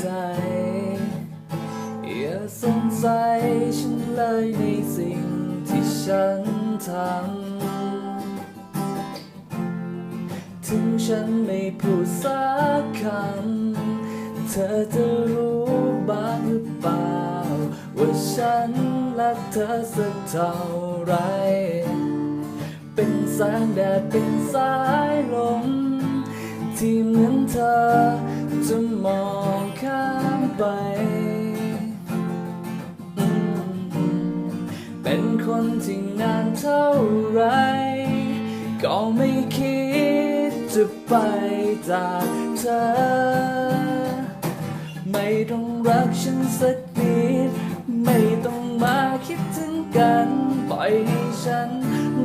ใจ อย่าสงสัยฉันเลยในสิ่งที่ฉันทำ ถึงฉันไม่พูดสักคำ เธอจะรู้บ้างหรือเปล่า ว่าฉันรักเธอสักเท่าไร เป็นแสงแดดเป็นสายลมที่เหมือนเธอจะมอง ไป เป็นคนที่นานเท่าไร ก็ไม่คิดจะไปจากเธอ ไม่ต้องรักฉันสักนิด ไม่ต้องมาคิดถึงกัน ปล่อยให้ฉัน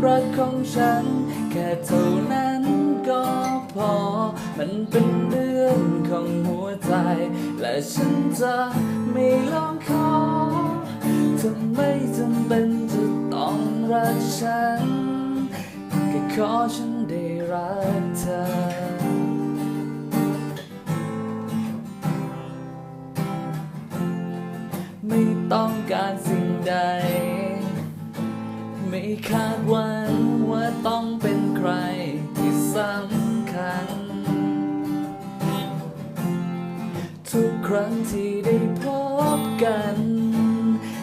รักของฉัน แค่เท่านั้นก็พอ มันเป็นเรื่อง ของหัวใจ และฉันจะไม่ลองขอเธอไมจำเป็นจะต้องรักฉันแค่ขอฉันได้รักเธอไม่ต้องการสิ่งใด ไม่คาดหวังว่าต้องเป็นใครที่สำคัญ รั้งที่ได้พบกัน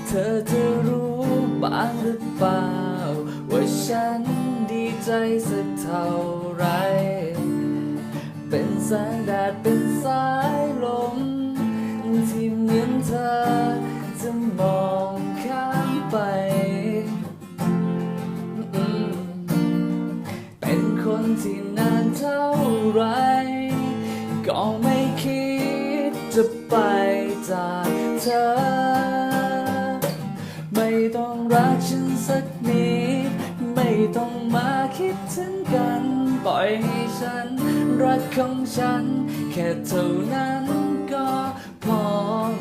เธอจะรู้บ้างหรือเปล่า ว่าฉันดีใจสักเท่าไร เป็นแสงแดดเป็นสายลม ที่เหมือนเธอจะมองข้ามไป เป็นคนที่นานเท่าไร ก็ไม่ จะไปจากเธอ ไม่ต้องรักฉันสักนิดไม่ต้องมาคิดถึงกัน ปล่อยให้ฉัน รักของฉัน แค่เท่านั้นก็พอ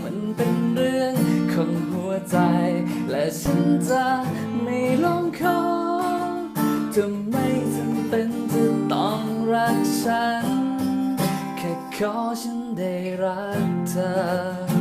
มันเป็นเรื่องของหัวใจ และฉันจะ ขอฉันได้รักเธอ